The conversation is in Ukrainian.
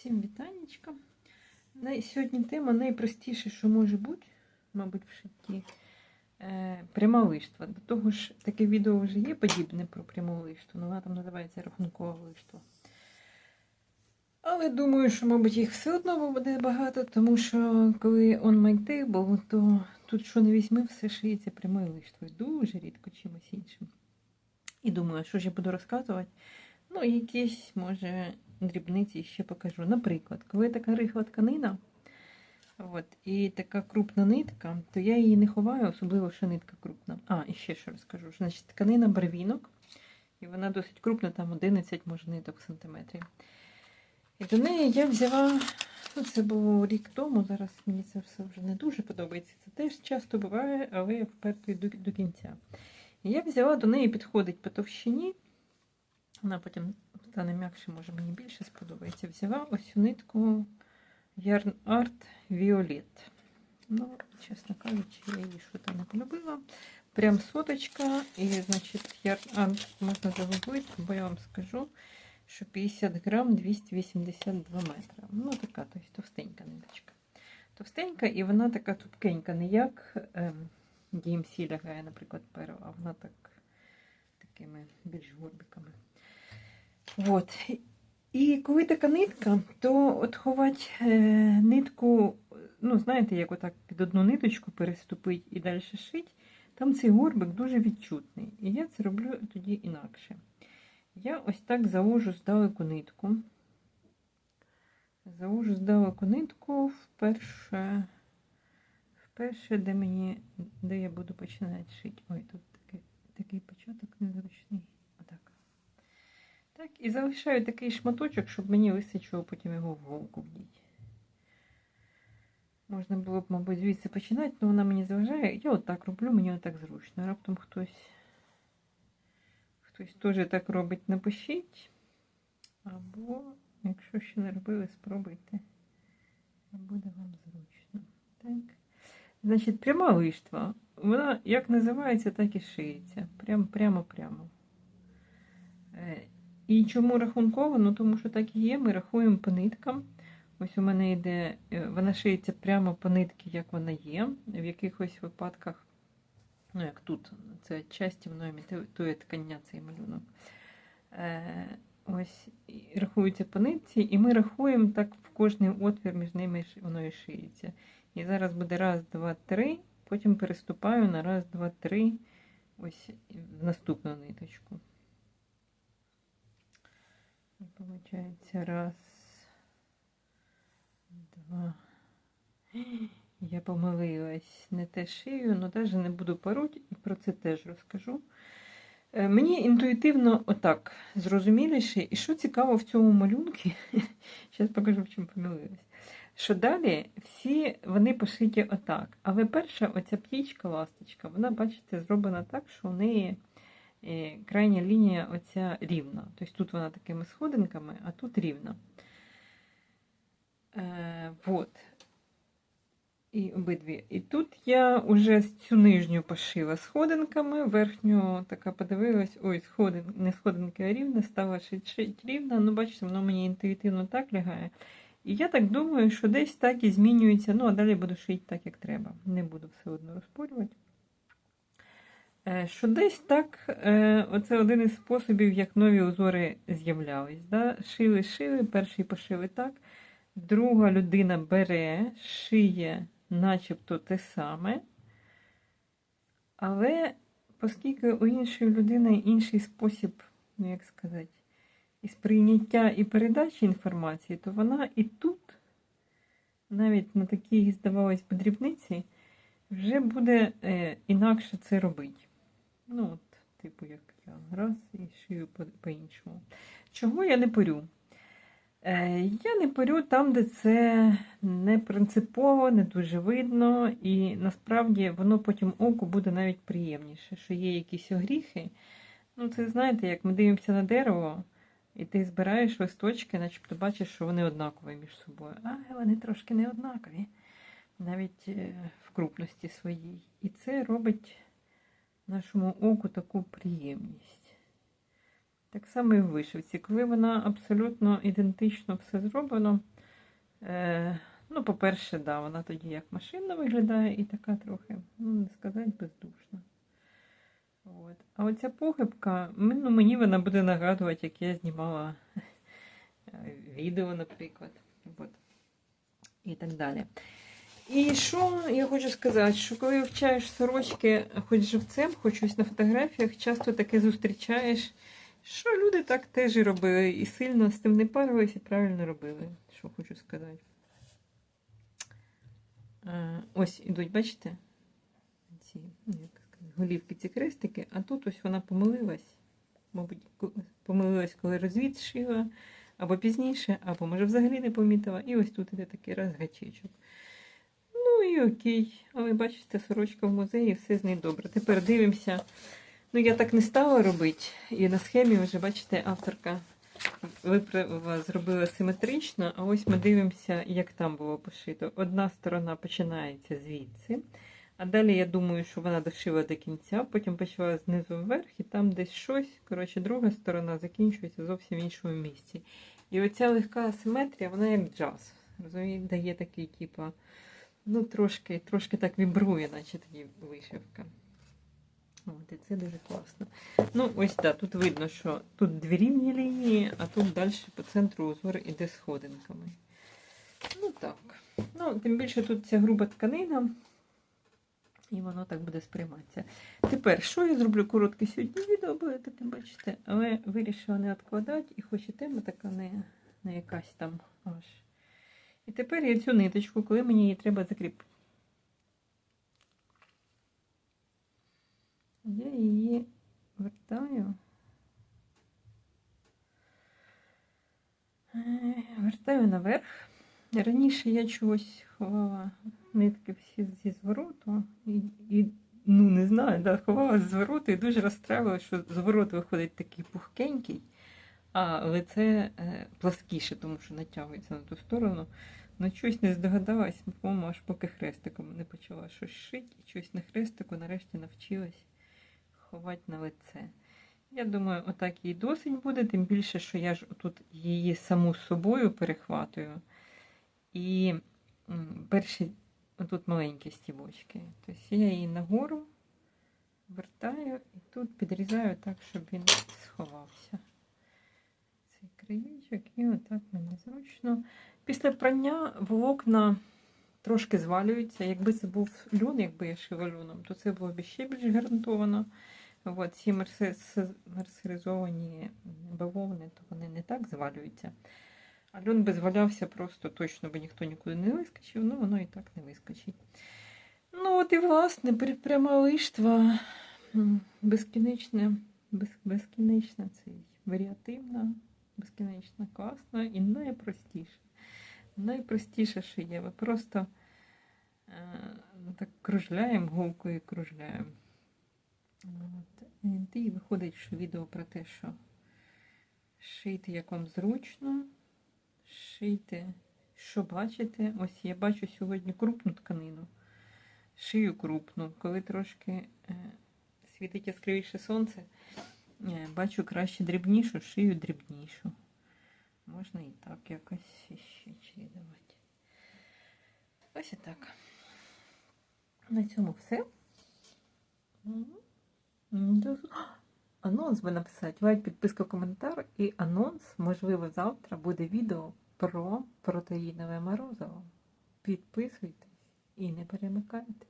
Всім вітанечка. Сьогодні тема найпростіше, що може бути, мабуть, в житті. Е, пряма лиштва. До того ж, таке відео вже є подібне про пряму лиштву, але вона там називається рахункова лиштва. Але думаю, що, мабуть, їх все одно буде багато, тому що коли on my table, то тут що не візьми, все шиється прямою лиштвою. Дуже рідко чимось іншим. І думаю, що ж я буду розказувати. Ну, якісь, може, дрібниці ще покажу. Наприклад, коли така рихла тканина, от, і така крупна нитка, то я її не ховаю, особливо, що нитка крупна. А, і ще що розкажу. Значить, тканина барвінок, і вона досить крупна, там 11, може, ниток сантиметрів. І до неї я взяла, ну, це було рік тому, зараз мені це все вже не дуже подобається. Це теж часто буває, але я впертую до, до кінця. І я взяла до неї підходить по товщині. Вона потім стане м'якше, може мені більше сподобається. Взяла ось цю нитку Yarn Art Violet. Ну, чесно кажучи, я її що то не полюбила. Прям соточка. І, значить, Yarn Art можна загуглити, бо я вам скажу, що 50 грам 282 метри. Ну, така тобто, товстенька ниточка. Товстенька, і вона така тупкенька, не як ем, DMC лягає, наприклад, перо, а вона так такими більш горбиками. От. І коли така нитка, то от ховати е, нитку, ну, знаєте, як отак під одну ниточку переступить і далі шить, там цей горбик дуже відчутний. І я це роблю тоді інакше. Я ось так завожу здалеку нитку. Завожу здалеку нитку вперше, вперше, де мені, де я буду починати шити. Ой, тут такий, такий початок незручний. Так, і залишаю такий шматочок, щоб мені вистачило потім його в голку вдіти. Можна було б, мабуть, звідси починати, але вона мені заважає. Я отак роблю, мені отак зручно. Раптом хтось хтось теж так робить, напишіть. Або, якщо ще не робили, спробуйте. Буде вам зручно. Так. Значить, пряма лиштва. Вона як називається, так і шиється. Прям, прямо-прямо. Е, І чому рахунково? Ну, тому що так і є. Ми рахуємо по ниткам. Ось у мене йде, е, вона шиється прямо по нитки, як вона є. В якихось випадках, ну як тут, це часті мною імітує ткання цей малюнок. Е, Ось і рахується по нитці, і ми рахуємо так в кожний отвір між ними воно і шиється. І зараз буде раз, два, три, потім переступаю на раз, два, три, ось в наступну ниточку. І виходить раз, два. Я помилилась, не те шию, але навіть не буду паруть і про це теж розкажу. Е, Мені інтуїтивно отак зрозуміліше, і що цікаво в цьому малюнку, зараз покажу, в чому помилилась. Що далі всі вони пошиті отак. Але перша оця птічка, ласточка, вона, бачите, зроблена так, що у неї крайня лінія оця рівна. Тобто тут вона такими сходинками, а тут рівна. Е, вот. І обидві. І тут я вже цю нижню пошила сходинками, верхню така подивилась, ой, сходин, не сходинки, а рівна, стала шить рівна. Ну, бачите, воно мені інтуїтивно так лягає. І я так думаю, що десь так і змінюється. Ну, а далі буду шити так, як треба. Не буду все одно розпорювати. Е, Що десь так, е, оце один із способів, як нові узори з'являлись. Да? Шили, шили, перший пошили так. Друга людина бере, шиє начебто те саме. Але оскільки у іншої людини інший спосіб, ну як сказати, і сприйняття і передачі інформації, то вона і тут, навіть на такій, здавалось би, дрібниці, вже буде е, інакше це робити. Ну, от, типу, як я раз і шию по- по-іншому. Чого я не порю? Е, Я не парю там, де це не принципово, не дуже видно, і насправді воно потім оку буде навіть приємніше, що є якісь огріхи. Ну, це знаєте, як ми дивимося на дерево, і ти збираєш листочки, начебто бачиш, що вони однакові між собою. А вони трошки не однакові, навіть е, в крупності своїй. І це робить нашому оку таку приємність. Так само і в вишивці. Коли вона абсолютно ідентично все зроблено, е, ну, по-перше, да, вона тоді як машина виглядає і така трохи, ну, не сказати, бездушна. От. А оця похибка, ну, мені вона буде нагадувати, як я знімала е, відео, наприклад. От. І так далі. І що я хочу сказати, що коли вивчаєш сорочки, хоч живцем, хоч ось на фотографіях, часто таке зустрічаєш, що люди так теж і робили, і сильно з тим не парились, і правильно робили, що хочу сказати. Е, Ось ідуть, бачите? Ці, ну, як сказати, голівки, ці крестики, а тут ось вона помилилась. Мабуть, помилилась, коли розвід шила, або пізніше, або може взагалі не помітила. І ось тут іде такий раз гачечок. І окей. Але бачите, сорочка в музеї, все з нею добре. Тепер дивимося. Ну, я так не стала робити. І на схемі вже, бачите, авторка виправила, зробила симетрично, а ось ми дивимося, як там було пошито. Одна сторона починається звідси. А далі я думаю, що вона дошила до кінця, потім почала знизу вверх, і там десь щось. Коротше, друга сторона закінчується зовсім в іншому місці. І оця легка асиметрія, вона як джаз. Розумієте, дає такий, типу, ну, трошки, трошки так вібрує, наче тоді вишивка. От, і це дуже класно. Ну, ось так, тут видно, що тут дві рівні лінії, а тут далі по центру узор іде сходинками. Ну так. Ну, тим більше тут ця груба тканина, і воно так буде сприйматися. Тепер, що я зроблю коротке сьогодні відео, будете ти бачите, але вирішила не відкладати, і хоч і тема така не, не якась там аж. І тепер я цю ниточку, коли мені її треба закріпити. Я її вертаю. Е, Вертаю наверх. Раніше я чогось ховала нитки всі зі звороту і, і ну не знаю, да, ховала з звороту і дуже розстраювала, що зворот виходить такий пухкенький, а лице е, пласкіше, тому що натягується на ту сторону. Ну, щось не здогадалась, по-моєму, аж поки хрестиком не почала щось шити, і щось на хрестику нарешті навчилась ховати на лице. Я думаю, отак їй досить буде, тим більше, що я ж тут її саму собою перехватую. І перші тут маленькі стібочки. Тобто я її нагору вертаю і тут підрізаю так, щоб він сховався. Цей краєчок, і отак мені зручно. Після прання волокна трошки звалюються. Якби це був льон, якби я шила льоном, то це було б ще більш гарантовано. От, ці мерсеризовані бавовни, то вони не так звалюються. А льон би звалявся просто точно би ніхто нікуди не вискочив, ну воно і так не вискочить. Ну, от і власне, пряма лиштва м, безкінечне, без, безкінечна, це варіативна, безкінечно класна і найпростіша. Найпростіше, що є. Ми просто е, так кружляємо голкою кружляємо. От. І виходить, що відео про те, що шийте, як вам зручно, шийте, що бачите. Ось я бачу сьогодні крупну тканину. Шию крупну. Коли трошки е, світить яскравіше сонце, е, бачу краще дрібнішу, шию дрібнішу. Можна і так якось ще чередувати. Ось і так. На цьому все. Анонс би написати. Лайк, підписка, коментар і анонс. Можливо, завтра буде відео про протеїнове морозиво. Підписуйтесь і не перемикайтесь.